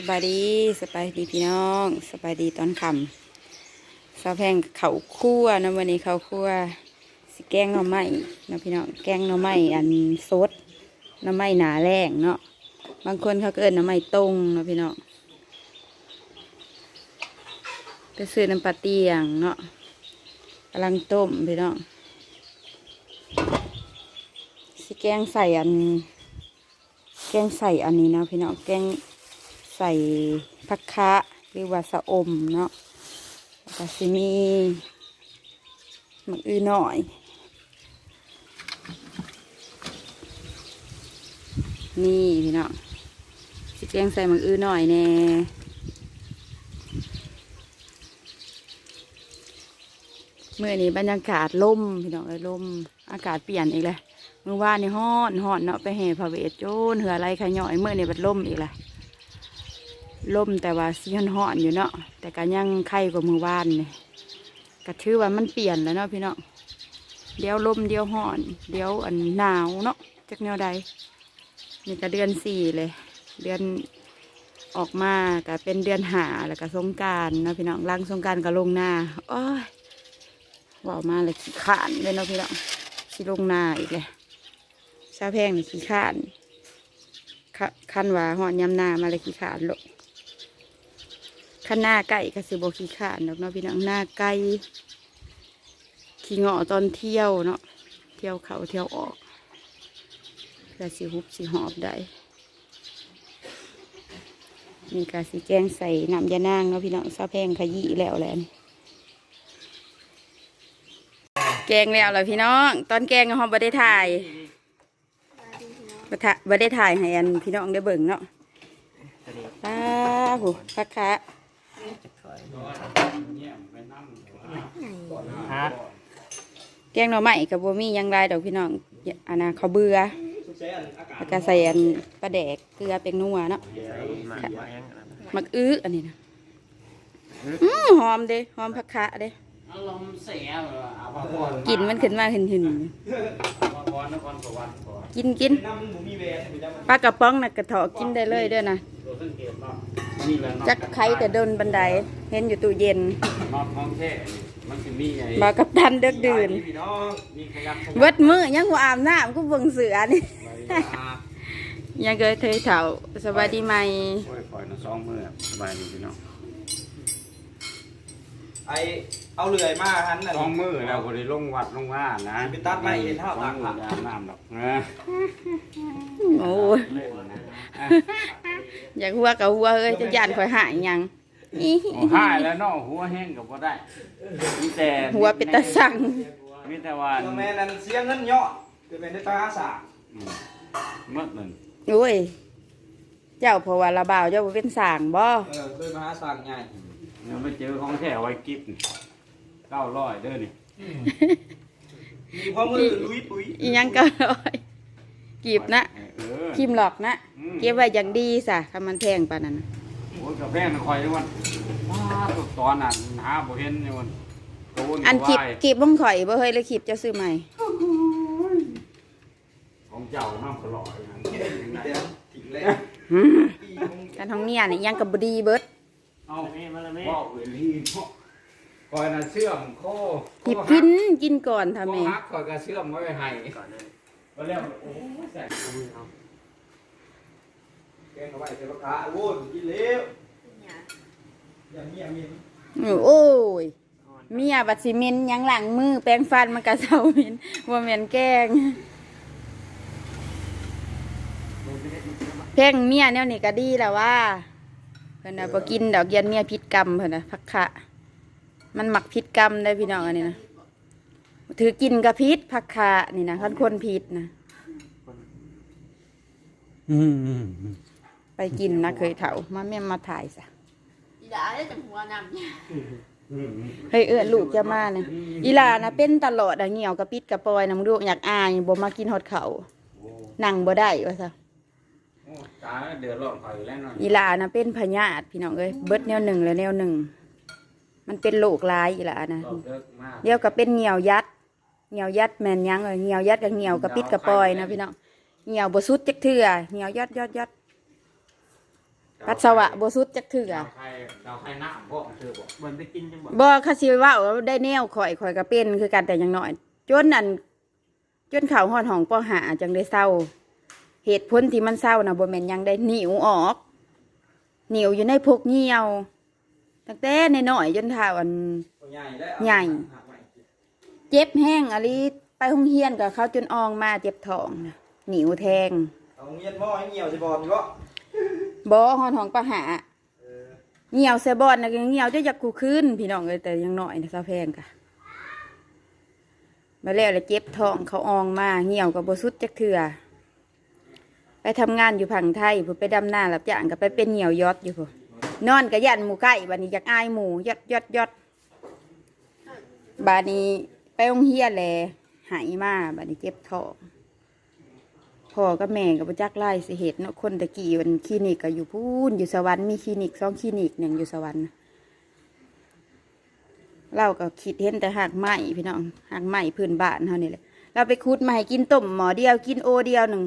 สบายดีสบายดีพี่น้องสบายดีตอนค่ำสาวแพงเขาคั่วนะวันนี้เขาคั่วสิแกงหน่อไม้นะพี่น้องแกงหน่อไม้อันสดหน่อไม้หนาแรงเนาะบางคนเขาเอิ้นหน่อไม้ตรงนะพี่น้องไปซื้อน้ำปลาเตียงเนาะกำลังต้มพี่น้องสิแกงใส่อัน แกงใส่อันนี้นะพี่น้องแกง ใส่ผักคะหรือว่าสะอมเนาะแล้วก็สิมีมักอื้อหน่อยนี่พี่น้องสิแกงใส่มักอื้อหน่อยแน่เมื่อนี้บรรยากาศล่มพี่น้องเอ้ยล่มอากาศเปลี่ยนอีกแล้วเมื่อวานนี่ฮ้อนฮ้อนเนาะไปแห่พระเวทโจนเหืออะไรขย่อยเมื่อนี่บัดล่มอีกแหละ ล่มแต่ว่าสีฮ้อนฮ้อนอยู่เนาะแต่ก็ยังไข่กว่าเมื่อวานนี่ก็ถือว่ามันเปลี่ยนแล้วเนาะพี่เนาะเดี๋ยวลมเดี๋ยวฮ้อน เดี๋ยวอันหนาวเนาะจากแนวใดนี่ก็เดือนสี่เลย เดือนออกมาก็เป็นเดือนหาแล้วก็สงการเนาะพี่น้องหลังสงการก็ลงหน้าโอ้ยว่าวมาเลยขี้ขานเลยเนาะพี่น้องสิลงหน้าอีกเลยซาแพงนี่ขี้ขานคันว่าหอนยำหนามาเลยขี้ขานลก คันหน้าไก่ก็สิบขี้ขานดอกเนาะพี่น้องหน้าไก่ขี้เงาะตอนเที่ยวเนาะเที่ยวเขาเที่ยวออกเพื่อสิฮุบสิหอบได้นี่ก็สิแกงใส่น้ำยานางเนาะพี่น้องซาแพงขยี้แล้วแหละนี่แกงแล้วเลยพี่น้อง ตอนแกงเขาบ่ได้ถ่ายบ่ทะบ่ได้ถ่ายให้อันพี่น้องได้เบิ่งเนาะป้าหูพักคะ ฮะแกงหน่อไม้กับบัมีหยังไรดอกพี่น้องอันน่ะเขาวเบื่อแล้วก็ใส่อันปลาแดกเกลือเป็นนัวเนาะมายังมักอื้ออันนี้นะอือหอมเด้หอมผักคะเด้ อารมณ์เสียเหรอเอาพอกลิ่นมันขึ้นมาหึนหึนพรนครสวรรค์ก่อนๆกินกินปลากระป๋องน่ะกระเถาะกินได้เลยเด้อนะตัวสังเกตเนาะนี่แหละเนาะจักไข่แต่เดินบันได เห็นอยู่ตู้เย็นนอนท้องแท้มันจะมีไงบากับทันเด็กดื่นพี่น้องมีขยักขยัเบิดมือยังบ่อาบน้ำกูเบิ่งเสือนี่ ไปอายังเคยเทยเถาสบายดีไหม โอ้ยปล่อยนะสองมือสบายดีพี่น้อง ไอเอาเลื่อยมาหันน่ะ สองมือแล้วคนได้ลงวัดลงว่านะไปตัดไม้เห็นเท่าสอตางกมือผ้าอาบน้ำดอกนะโอ้ยเล่นนะอยากหัวกับหัวเอ้ยจะยานคอยหายยังอีโอ้หายแล้วเนาะหัวแห้งก็บ่ได้มีแต่หัวเป็นตาสั่งมีแต่ว่าตัวแม่นั้นเสียเงินยอดคือเป็นได้ตาสาอืมเมื่อหนึ่งโอ้ยเจ้าเพราะว่าระบ่าวเจ้าบ่เป็นสร้างบ่เออเคยมาหาสั่งไง เดี๋ยวไปเจอของแท้ไว้กิฟเก้าร้อยเด้อนี่มีพ่อมือลุยปุ๋ยอีหยังก็ร้อยกีบนะเออคิมหลอกนะ อืมเก็บไว้อย่างดีซะถ้ามันแพงปานนั้นน่ะโอ้ยกาแฟมันคอยทุกวันว้าวตอนนั้นหาบ่เห็นอยู่วันโตนอันคลิปวายคลิปบ่ข่อยบ่เฮ้ยเลยคลิปเจ้าซื้อใหม่ ของเจ้าน้ำตลอดนะมีแต่ทิ้งเลยหืมกันท้องเนี่ยนี่ยังกับบ่ดีเบิด เอาบอกเวลีคอยน่ะเชื่อมโคหยิบกินกินก่อนทำโคแม่ ฮักคอยก็เชื่อมไว้ให้ก่อนเลยมาแล้วโอ้ยใส่มือเอาแกงเข้าไปเทปกาโว้ยกินเล้วอย่างนี้อย่างนี้โอ้ยเมียบัดสิเมินหยังหลังมือแปรงฟันมันก็เซาเมินบ่แม่นแกล้งเพ่งเมียแนวนี้ก็ดีแล้วว่าเพิ่นน่ะบ่กินดอกเยียนเมียพิษกรรมเพิ่นน่ะพักขะ มันหมักพิษกรรมได้พี่น้องอันนี้นะถือกินกับพิษพักขะนี่นะคันคนพิษนะอืมอืมไปกินนะเคยเถามาแม่มาถ่ายซะอีหลาได้จังหัวนำเนี่ยอืมเฮ้ยเอื้อลูกจะมาเนี่ยอีหลานะเป็นตลอดอะเหี่ยวกับปิดกับปอยนะมึงดูอยากอายบ่มากินฮอดเขาวโอ้นั่งบ่ได้ว่าซะโอ้ ตายเดือดร้อนคอยอยู่แล้วเนาะอีหลานะเป็นพยาธิพี่น้องเอ้ยเบิดแนวหนึ่งแล้วแนวหนึ่ง มันเป็นโรคร้ายอีหลานะตอบเลิกมากเดี๋ยวก็เป็นเหี่ยวยัด เหี่ยวยัดแม่นยังเอ้ยเหี่ยวยัดกับเหี่ยวกับปิดกับปอยนะพี่น้อง เหี่ยวบ่สุดจักเทื่อเหี่ยวยัดยัดยัดปัสสาวะบ่สุดจักเถื่อดาวไข่ดาวไข่น้ำพ่อเธอบอกมันไปกินจังบ่บ่คาสิเว้าได้แนวข่อยข่อยก็เป็นคือกันแต่อยังน้อย จนอันจนเข้าฮอดห้องปหาจังได้เศร้า เหตุผลที่มันเศร้านะบ่แม่นหยังได้หนิวออก หนิวอยู่ในพกเหี่ยว ตั้งแต่น้อยๆจนเท่าอันตัวใหญ่แล้วใหญ่หักใหม่เจ็บแห้งอะไรไปโรงเรียนกับเขาจนอองมาเจ็บท้องนะหนิวแทงเอาเงียนหม้อให้เหี่ยวสิบอลก็บ่ฮอดห้องปหาเออเหี่ยวเสยบอนนะเหี่ยวจะอยากกูขึ้นพี่น้องเอ้ยแต่ยังน้อยนะซาแพงกะมาแล้วแล้วเจ็บท้องเขาอองมาเหี่ยวกับบสุดจักเถื่อ ไปทำงานอยู่ผังไทยผู้ไปดำนารับจ้างก็ไปเป็นเหี่ยวยอดอยู่ผู้นอนกับยันหมูไก่บัดนี้อยากอายหมูยอดยอดยอดบาดนี้ไปโรงเรียแลหายมาบาดนี้เจ็บท้องพ่อกับแม่กับจักไล่สิเหตุเนาะคนตะกี้มันคลินิกก็อยู่พูนอยู่สวรรค์มีคลินิกสองคลินิกหนึ่งอยู่สวรรค์เราก็คิดเห็นแต่หักไหมพี่น้องหักไหมพื้นบ้านเท่านี้เลยเราไปคุดมาให้กินต้มหมอเดียวกินโอเดียวหนึ่ง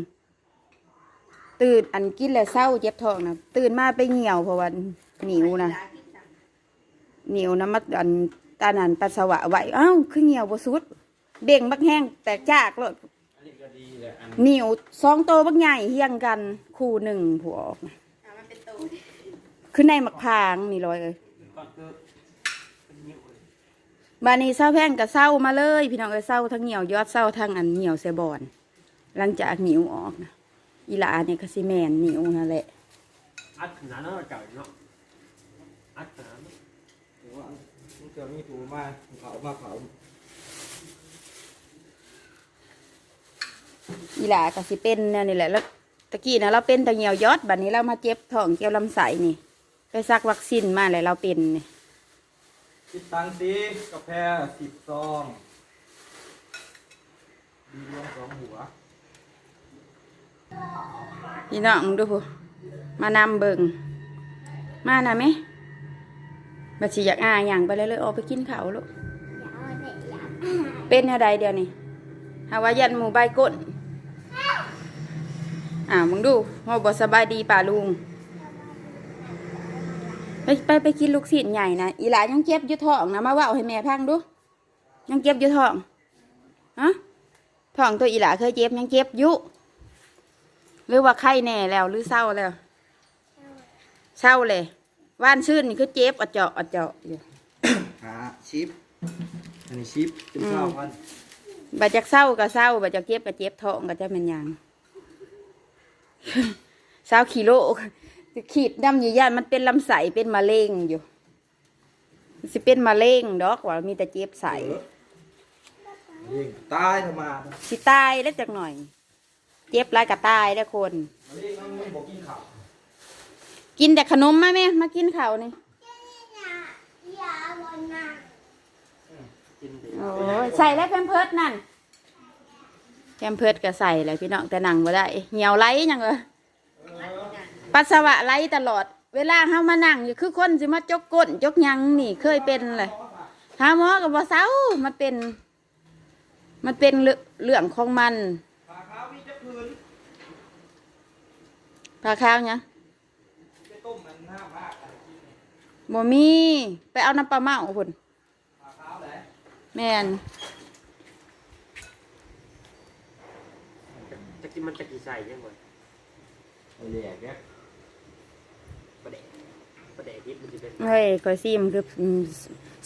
ตื่นอันกินแล้วเศร้าเจ็บท้องนะตื่นมาไปเหี่ยวเพราะว่าหนิวนะหนิวนะมัดอันตานันปัสสาวะไหวอ้าวคือเหี่ยวบสุดเบ่งบักแห้งแตกจากเลยอันนี้ก็ดีแหละอันหนิวสองโตวบักใหญ่เฮียงกันคู่หนึ่งผัวออกนะอะมันเป็นตูดขึ้นในมักพร้างนี่ร้อยเลยก็คือเป็นนิ้วเลยบานี้เศร้าแพงกับเศร้ามาเลย พี่น้องเอ้ยเศร้าทั้งเหนียวยอดเศร้าทั้งอันเหนียวเสยบอนหลังจากหนิวออกนะ อีหลาเนี่ยก็สิแมนนิวนั่นแหละอัดขนาดนั้นเก่ายเนาะอัดขนาดนั้นหรือว่ามันเกิดมีผูมาเผามาเผาอีหลาก็สิเป็นแนวนี่แหละแล้วตะกี้นะเราเป็นแต่เหนียวยอดบัดนี้เรามาเจ็บท้องเกี่ยวลำไส้นี่ ไปซักวัคซีนมาเลยเราเป็นนี่คิดตังค์สิกาแฟสิบซองดีรวมสองหัว พี่น้องดูผู้มานำเบิงมานะไหมบัดสิอยากอาอย่างไปเลยเลยออกไปกินข้าวลูกเป็นอะไรเดียวนี่หาว่ายันหมูใบก้นอ่ามึงดูว่าบสบายดีป่าลุงไปไปไปกินลูกศิษย์ใหญ่นะอีหลายังเจ็บยู่ท้องนะมาว่าเอาให้แม่พังดู ยังเจ็บยู่ท้องฮะทองตัวอีหลาเคยเจ็บยังเจ็บยู่ หรือว่าไข้แน่แล้วหรือเศร้าแล้วเศร้าเลยว่านชื่นนี่คือเจ็บอะเจาะอะเจาะอยู่หาชิป อันนี้ชิปเป็นข้าวพันบาจากเศร้าก็เศร้าบาจากเจ็บก็เจ็บท้องก็จะเป็นหยังเศร้าขีโลขีดดำยี่ย่านมันเป็นลำไส้เป็นมะเร็งอยู่สิเป็นมะเร็งดอกว่ามีแต่เจ็บใสยิงตายทำไมาสิตายได้วจักหน่อย เจ็บหลายก็ตายได้อคน มันเรียกมันมึงบอกกินข้าวกินแต่ขนมมาแม่มากินข้าวนี่กินดิโอ้ยใส่แล้วแพมเพิร์ดนั่นแพมเพิร์ดก็ใส่เลยพี่น้องแต่นั่งบ่ได้เหี่ยวไหลหยังเลยปัสสาวะไหลตลอด เวลาเฮามานั่งอยู่คือคนสิมาจกก้นจกหยังนี่เคยเป็นเลยหาหมอก็บ่เศร้ามันเป็น มันเป็นเรื่องเรื่องของมัน ปลาขาวมีจะพื้น พาข้าวหยังไปต้มมันหน้ามากบ่มี ไปเอาน้ำปลาเมาพุ่นปลาขาวแหละแม่นจะกินมันจะกี่ใส่ยังไงไอ้เหลี่ยแกประเดะประเดะทิพย์มันจะเป็นเฮ้ยคอยซิมคืออืม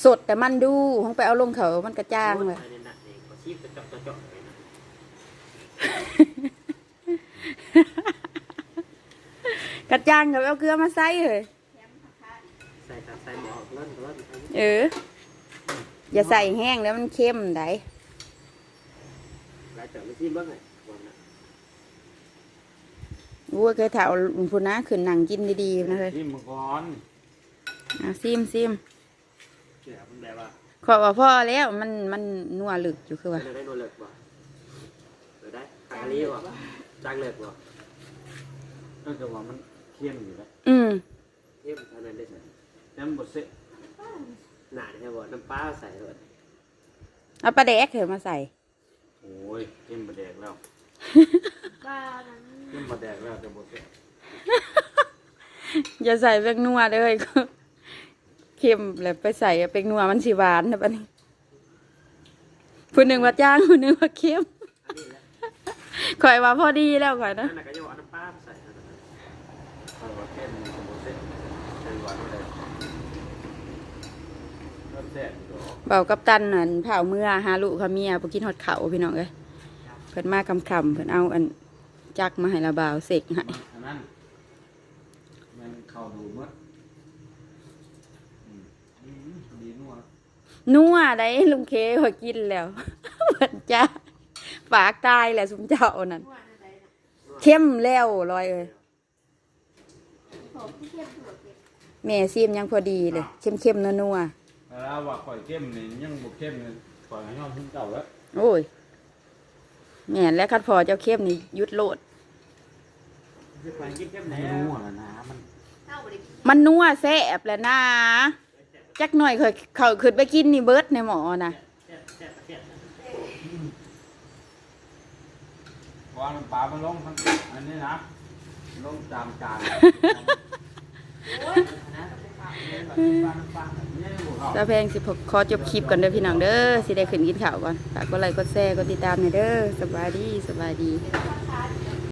สดแต่มันดูห้องไปเอาลงเขามันกระจ้างเลย ในนั้นเองขอชีพ กระเจาะกระเจาะเลยนะกระจ้างกับเอาเกลือมาใส่เลยใส่ตาใส่หมอเล่นเล่นเออ อย่าใส่แห้งแล้วมันเค็มได้แล้วแต่ไม่ชีพบ้างไงวันน่ะวัวเคยถาพุ่นนะขึ้นหนังกินดีๆนะเลยนี่มังกรอะซิมซิมเดี๋ยวมันแบบว่าขอว่าพ่อแล้วมันมันนัวหลึกอยู่คือว่าเราได้โนเลิกบ่เราได้คารีบ่จ้างเลิกบ่นั่นแต่ว่ามัน เค็มอยู่แล้วอืมเทียบเท่านั้นได้ใส่แต่มันบดเสะหนาเนี่ยบ่น้ำปลาใส่เลยเอาปลาแดกเถอะมาใส่ โอ้ยเค็มบะแดกแล้วบ้านั้นเค็มบะแดกแล้วแต่บดเสะอย่าใส่เป็กนัวเลยเค็มแล้วไปใส่เป็กนัวมันสิหวานนะปะนี่ผู้หนึ่งว่าจ้างผู้หนึ่งว่าเค็มข่อยว่าพอดีแล้วข่อยนะนั่นน่ะก็จะเอาน้ำปลาใส่นั่นน่ะ เออเข้มมันโบเซ่บใส่หวานเลย เริ่มแซ่บอยู่ดอกเบากับตันนั่นเผาเมื่อหาลูกเขาเมียไปกินฮอดเขาวพี่น้องเอ้ยเพิ่นมาคำคำๆเพิ่นเอาอันจักมาให้ละบ่าวเสกให้อันนั้นมันเข้าดูหมดอืมอืมดีนัวนัวได้ลุงเคข่อยกินแล้วเพิ่นจ้าปากตายแหละสุมเจ้านั่นว่านั่นใดน่ะเข้มแล้วลอยเอ้ยผมที่เทียบถูกเลยแม่ซีมยังพอดีเลย เข้มเข้มๆ นัวแล้วว่าข่อยเข้มนี่ยังบ่เข้มเลยข่อยให้ยอมขึ้นเก่าแล้วๆโอ้ยแม่นและคัดพอเจ้าเข้มนี่หยุดโลดจะไปกินเข้มไหนไม่อะรู้อะนะมันเข้าไปเลยมันนัวแซ่บแหล้วนะ จักหน่อยเคยเขาขึ้นไปกินนี่เบิดในหมอนะแซ่บแซ่บแซ่บวางปลามันลงทั้งอันนี้นะลงตามจาน โอ้ยนะ ซาแพงสิขอจบคลิปก่อนเด้อพี่น้องเด้อสิได้ขึ้นกินข่าวก่อนฝากกดไลค์กดแชร์กดติดตามหน่อยเด้อสบายดีสบายดี